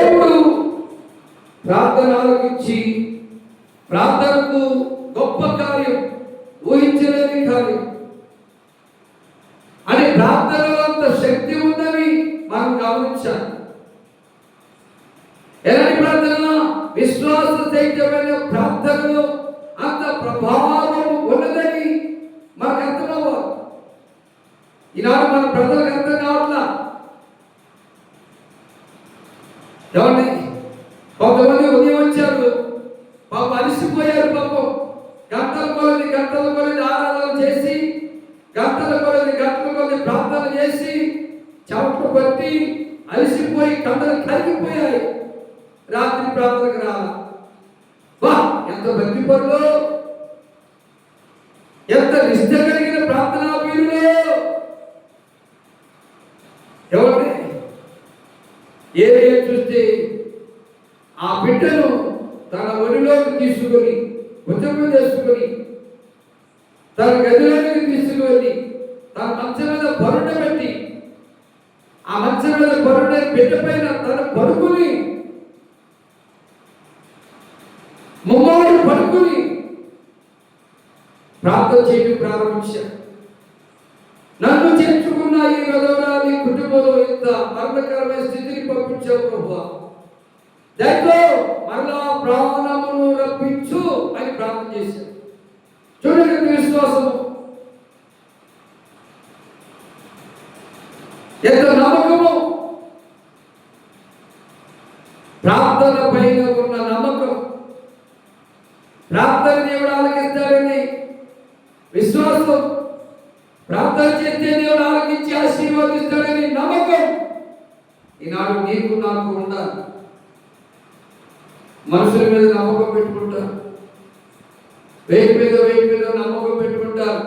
దేవుడు ప్రార్థన ఆలకించి ప్రార్థనకు గొప్ప కార్యం ఊహించలేని కార్యం. అని ప్రార్థనలో అంత శక్తి ఉందని మనం గమనించాలి. ఎలాంటి ప్రార్థన విశ్వాస సహితమైన ప్రార్థనలో అంత ప్రభావం ఉన్నదని మనకు అర్థమవ్వాలి. ఈనాడు మన ప్రజలకు అర్థం కావట్లా? ఏమండి? కొంతమంది ఉదయం వచ్చారు పాపం అలిసిపోయారు పాపం. గంటల కొలది గంటల కొలది ఆరాధన చేసి గంటల కొలది గంటల కొలది ప్రార్థన చేసి చెమట్లు పట్టి అలిసిపోయి కండలు కరిగిపోయాయి. రాత్రి ప్రార్థనకు రా వా ఎంత భక్తి పనులు ఎంత నిష్ట కలిగిన ప్రార్థనా వీరులు! ఎవరు ఏరియా చూస్తే ఆ బిడ్డను తన ఒడిలోకి తీసుకొని భుజము చేసుకొని తన గదిలోకి తీసుకువెళ్ళి తన మంచం మీద బరుడ పెట్టి ఆ మంచం మీద బరుడ బిడ్డ పైన తన పడుకుని ముమ్మడి పడుకుని ప్రార్థన చేయడం ప్రారంభించారు నన్ను చేర్చుకున్న ఈ విధవరాలి కుటుంబంలో ఇంత మరణకరమైన చేసావు పంపించావు ప్రభు. దయతో మరలా ప్రాణమును రప్పించు అని ప్రార్థన చేశాడు చూడండి విశ్వాసము ఎంత నమ్మకము. ప్రార్థన పైన ఉన్న నమ్మకం. ప్రార్థన దేవుడు ఆలకిస్తాడని విశ్వాసం. ప్రార్థన చేస్తే దేవుడు ఆలకించి ఆశీర్వదిస్తాడని నమ్మకం. ఈనాడు నీకు నాకు ఉండాలి. మనుషుల మీద నమ్మకం పెట్టుకుంటారు వేటి మీద వేటి మీద నమ్మకం పెట్టుకుంటారు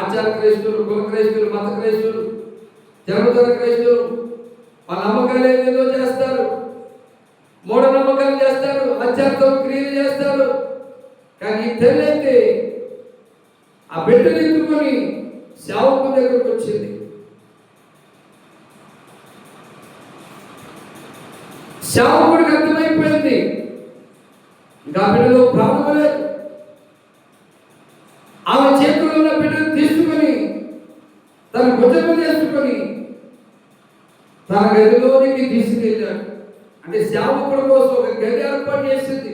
ఆచార క్రైస్తులు కుల క్రైస్తులు మత క్రైస్తులు జరుగుతున్న క్రైస్తులు వాళ్ళ నమ్మకాలు ఏదేదో చేస్తారు. మూఢ నమ్మకాలు చేస్తారు ఆచారతో క్రియలు చేస్తారు. కానీ ఈ ఆ బిడ్డను ఎత్తుకొని సేవకు దగ్గరకు వచ్చింది. సేవకుడికి అర్థమైపోయింది ఇంకా ఆ బిడ్డలో ప్రాణం లేదు ఆమె చేతిలో ఉన్న బిడ్డను తీసుకుని తన భుజం మీద తన గదిలోనికి తీసుకెళ్ళాడు. అంటే సేవకుడి కోసం ఒక గది ఏర్పాటు చేసింది.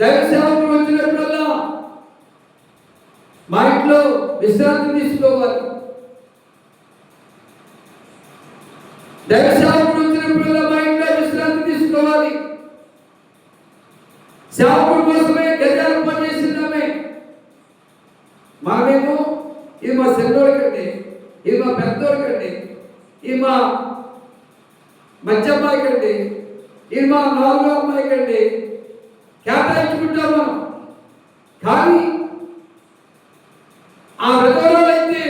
దైవ సేవకుడు వచ్చినప్పుడల్లా మా ఇంట్లో విశ్రాంతి తీసుకోవాలి. దైవ చేసుకోవాలి సేవకుడి కోసమే గది పనిచేస్తున్నామే. చేసిందామే మనమేమో ఇది మా చిన్నోడి కంటే ఇది మా పెద్దోడి కంటే ఇది మా మధ్య అమ్మాయి కంటే ఇది మా నాలుగో అమ్మాయి కంటే కేటాయించుకుంటాం మనం కానీ ఆ విధవరాలైతే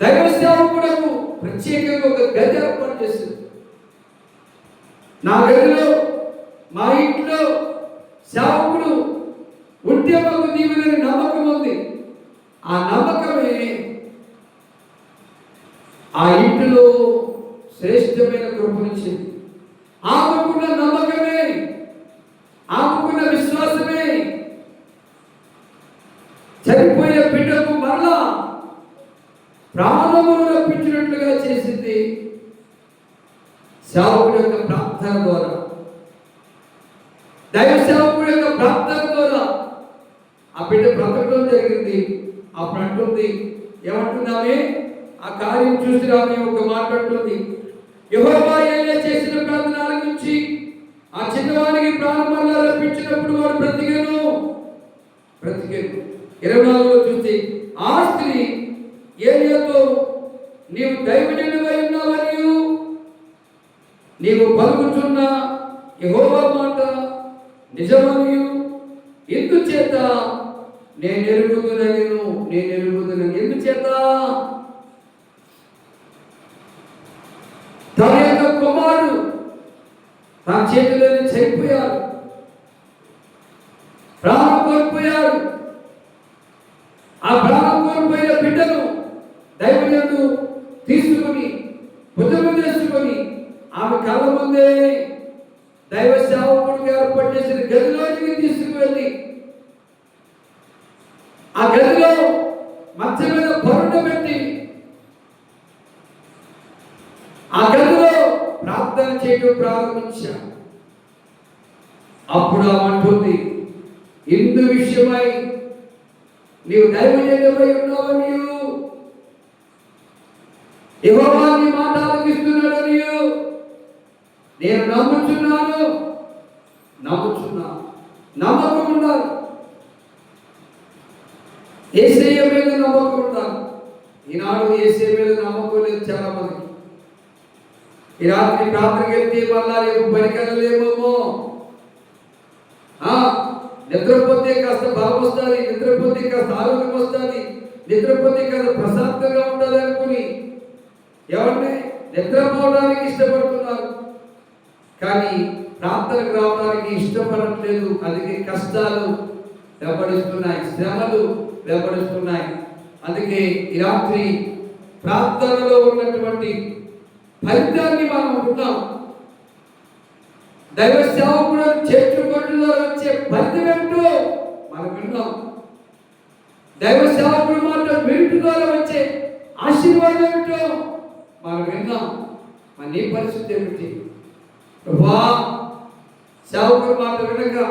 దైవ సేవకుడకు ప్రత్యేకంగా ఒక గది ఏర్పాటు చేసింది నా గదిలో మా ఇంట్లో సేవకుడు ఉద్యమకు దీవులని నమ్మకం ఉంది. ఆ నమ్మకమే ఆ ఇంటిలో శ్రేష్టమైన కృపనిచ్చింది ఆమెకున్న నమ్మకమే ఆమెకున్న విశ్వాసమే. చనిపోయే బిడ్డకు మరలా ప్రాణమును రప్పించినట్లుగా చేసింది సేవకుడు యొక్క ప్రార్థన ద్వారా. దైవ సేవకుడు యొక్క ప్రార్థన ద్వారా. ఆ బిడ్డ బ్రతకడం జరిగింది అప్పుడు అంటుంది ఏమంటున్నామే? ఆ కార్యం చూసి ఆమె ఒక మాట అంటుంది. యెహోవా ఏలే చేసిన ప్రార్థన ఆలకించి ఆ చిన్నవానికి ప్రాణం మరలా రప్పించినప్పుడు వాడు బ్రతికేను. బ్రతికెను. ఇరవై నాలుగులో చూసి ఆ స్త్రీ ఏలియాతో నీవు దైవని నీవు పలుకుచున్న యహోవా మాట నిజమని ఎందుచేత నేను ఎరుగుదలను నేను ఎరుగుదలను ఎందుచేత? తన యొక్క కుమారుడు తన చేతిలోనే చనిపోయారు ప్రాణం కోల్పోయారు ఆ ప్రాణం కోల్పోయిన బిడ్డను దైవం తీసుకుని భుజం ఉంది దైవ సేవకుడికి ఏర్పాటు చేసిన గదిలోనికి తీసుకువెళ్ళి ఆ గదిలో మంచం మీద పరుడు పెట్టి ఆ గదిలో ప్రార్థన చేయడం ప్రారంభించా అప్పుడు ఆమె అంటుంది ఇందు విషయమై నీవు దైవజన్యమై ఉన్నావు నీవు యెహోవా మాట ఆలకిస్తున్నాడు నీవు నేను నమ్ముచున్నాను. నమ్ముచున్నా నమ్మకం ఉండాలి ఏసయ్య మీద నమ్మకం ఉండాలి ఈనాడు ఏసే మీద నమ్మకం లేదు చాలా మంది ఈ రాత్రి ప్రార్థనకి వెళ్తే మళ్ళా రేపు పనికెళ్ళలేమేమో నిద్రపోతే కాస్త భావం వస్తుంది నిద్రపోతే కాస్త ఆరోగ్యం వస్తుంది నిద్రపోతే కాస్త ప్రశాంతంగా ఉండాలి అనుకుని ఎవరిని నిద్రపోవడానికి ఇష్టపడుతున్నారు? కానీ ప్రార్థనకు రావడానికి ఇష్టపడట్లేదు అందుకే కష్టాలు వెంబడిస్తున్నాయి శ్రమలు వెంబడిస్తున్నాయి. అందుకే ఈ రాత్రి ప్రార్థనలో ఉన్నటువంటి ఫలితాన్ని మనం ఉంటున్నాం దైవ సేవకుడు చేర్చుకోవడంలో వచ్చే ఫలితం ఏమిటో మనం విన్నాం దైవ సేవకుడు మాట వింటు ద్వారా వచ్చే ఆశీర్వాదం ఏమిటో మనం విన్నాం మన నీ పరిస్థితి ఏమిటి? ప్రభా సేవకుడు మాట వినక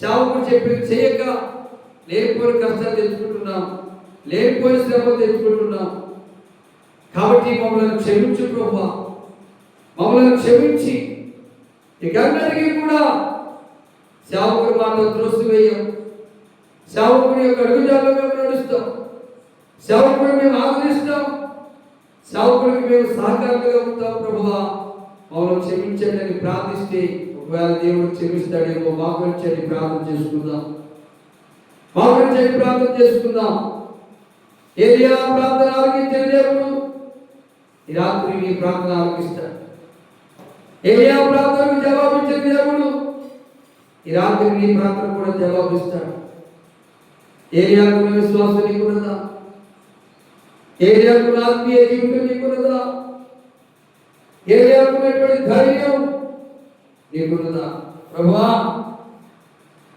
సేవకుడు చెప్పి చేయక లేనిపోయిన కష్టాలు తెచ్చుకుంటున్నాం లేనిపోయిన శ్రమ తెచ్చుకుంటున్నాం. కాబట్టి మమ్మల్ని క్షమించు ప్రభా. మమ్మల్ని క్షమించి. ఇకందరికీ కూడా సేవకుడి మాట త్రోసివేయం సేవకుడి యొక్క అడుగుజాల్లో మేము నడుస్తాం. సేవకుడు మేము ఆదరిస్తాం. సేవకుడికి మేము సహకారంగా ఉంటాం ప్రభువా మమ్మల్ని క్షమించండి అని ప్రార్థిస్తే ఒకవేళ దేవుడు క్షమిస్తాడేమో మాకరించని ప్రార్థన చేసుకుందాం. మాకరించని ప్రార్థన చేసుకుందాం. ఏలియా ప్రార్థన ఆలకించిన దేవుడు ఈ రాత్రి నీ ప్రార్థన ఆలకిస్తాడు. ఏలియా ప్రార్థనకు జవాబిచ్చిన దేవుడు ఈ రాత్రి నీ ప్రార్థన కూడా జవాబిస్తాడు. ఏరియాకు విశ్వాసం నీకున్నదా? ఏరియాకు ఆత్మీయ జీవితం నీకున్నదా? ఏ రకమైనటువంటి ధైర్యం? నీకున్న ప్రభా